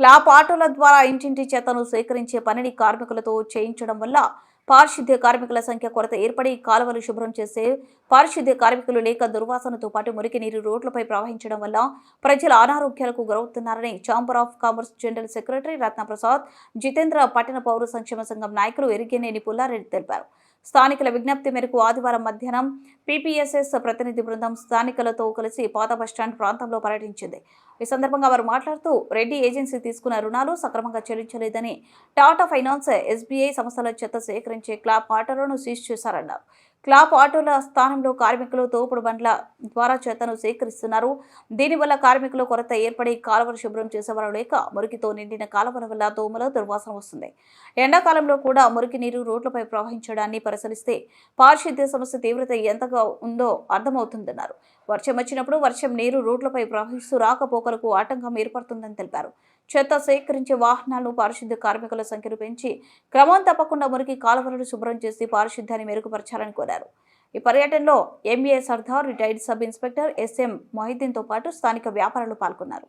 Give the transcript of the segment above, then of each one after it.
Clap ఆటోల ద్వారా ఇంటింటి చెత్తను సేకరించే పనిని కార్మికులతో చేయించడం వల్ల పారిశుద్ధ్య కార్మికుల సంఖ్య కొరత ఏర్పడి కాలువలు శుభ్రం చేసే పారిశుద్ధ్య కార్మికులు లేక దుర్వాసనతో పాటు మురికి నీరు రోడ్లపై ప్రవహించడం వల్ల ప్రజల అనారోగ్యాలకు గురవుతున్నారని chamber of commerce general secretary Ratnaprasad Jitendra పట్టణ పౌర సంక్షేమ సంఘం నాయకులు ఎరిగేనేని పుల్లారెడ్డి తెలిపారు. స్థానికుల విజ్ఞప్తి మేరకు ఆదివారం మధ్యాహ్నం పీపీఎస్ఎస్ ప్రతినిధి బృందం స్థానికులతో కలిసి పాత బస్టాండ్ ప్రాంతంలో పర్యటించింది. ఈ సందర్భంగా వారు మాట్లాడుతూ రెడ్డి ఏజెన్సీ తీసుకున్న రుణాలు సక్రమంగా చెల్లించలేదని టాటా ఫైనాన్స్ ఎస్బీఐ సంస్థల చెత్త సేకరించే క్లాప్ ఆటోలను సీజ్ చేశారన్నారు. క్లాప్ ఆటోల స్థానంలో కార్మికులు తోపుడు బండ్ల ద్వారా చెత్తను సేకరిస్తున్నారు. దీనివల్ల కార్మికుల కొరత ఏర్పడి కాలువలు శుభ్రం చేసేవారు లేక మురికితో నిండిన కాలువల వల్ల దోమల దుర్వాసన వస్తుంది. ఎండాకాలంలో కూడా మురికి నీరు రోడ్లపై ప్రవహించడాన్ని పరిశీలిస్తే పారిశుద్ధ్య సమస్య తీవ్రత ఎంతగా ఉందో అర్థమవుతుందన్నారు. వర్షం వచ్చినప్పుడు వర్షం నీరు రోడ్లపై ప్రవహిస్తూ రాకపోకలకు ఆటంకం ఏర్పడుతుందని తెలిపారు. చెత్త సేకరించే వాహనాలను పారిశుద్ధ్య కార్మికుల సంఖ్యను పెంచి క్రమం తప్పకుండా మురికి కాలువలను శుభ్రం చేసి పారిశుద్ధ్యాన్ని మెరుగుపరచాలని కోరారు. ఈ పర్యటనలో MA Sardar retired sub inspector SM మొహిద్దీన్తో పాటు స్థానిక వ్యాపారులు పాల్గొన్నారు.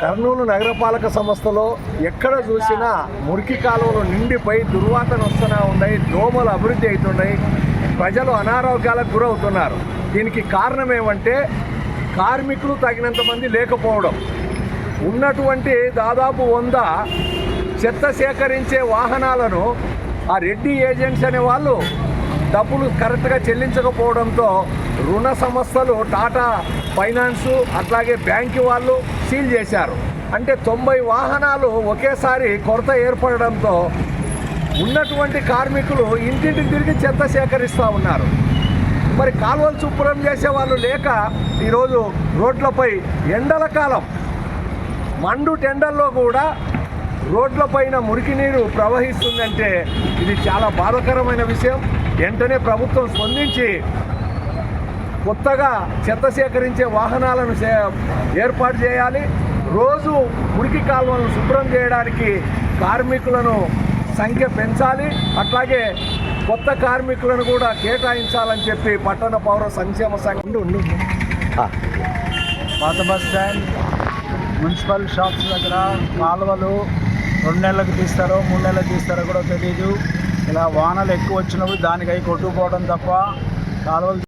కర్నూలు నగరపాలక సంస్థలో ఎక్కడ చూసినా మురికి కాలువలు నిండిపోయి దుర్వాసన వస్తూనే ఉన్నాయి దోమలు అభివృద్ధి అవుతున్నాయి ప్రజలు అనారోగ్యాలకు గురవుతున్నారు. దీనికి కారణం ఏమంటే కార్మికులు తగినంత మంది లేకపోవడం. ఉన్నటువంటి దాదాపు వంద చెత్త సేకరించే వాహనాలను ఆ రెడ్డి ఏజెంట్స్ అనే వాళ్ళు డబ్బులు కరెక్ట్గా చెల్లించకపోవడంతో రుణ సంస్థలు టాటా ఫైనాన్సు అట్లాగే బ్యాంకు వాళ్ళు సీల్ చేశారు. అంటే తొంభై వాహనాలు ఒకేసారి కొరత ఏర్పడడంతో ఉన్నటువంటి కార్మికులు ఇంటింటికి తిరిగి చెత్త సేకరిస్తూ ఉన్నారు. మరి కాలువలు శుభ్రం చేసే వాళ్ళు లేక ఈరోజు రోడ్లపై ఎండల కాలం. మండు టెండల్లో కూడా రోడ్లపైన మురికి నీరు ప్రవహిస్తుందంటే ఇది చాలా బాధాకరమైన విషయం. వెంటనే ప్రభుత్వం స్పందించి కొత్తగా చెత్త సేకరించే వాహనాలను ఏర్పాటు చేయాలి. రోజు మురికి కాలువలను శుభ్రం చేయడానికి కార్మికులను సంఖ్య పెంచాలి. అట్లాగే కొత్త కార్మికులను కూడా కేటాయించాలని చెప్పి పట్టణ పౌర సంక్షేమ సంఘం. పాత బస్ స్టాండ్ మున్సిపల్ షాప్స్ దగ్గర కాలువలు రెండు నెలలకు తీస్తారో మూడు నెలలకు తీస్తారో కూడా తెలియదు ఇలా వానలు ఎక్కువ వచ్చినప్పుడు దానికై కొట్టుకుపోవడం తప్ప కాలువలు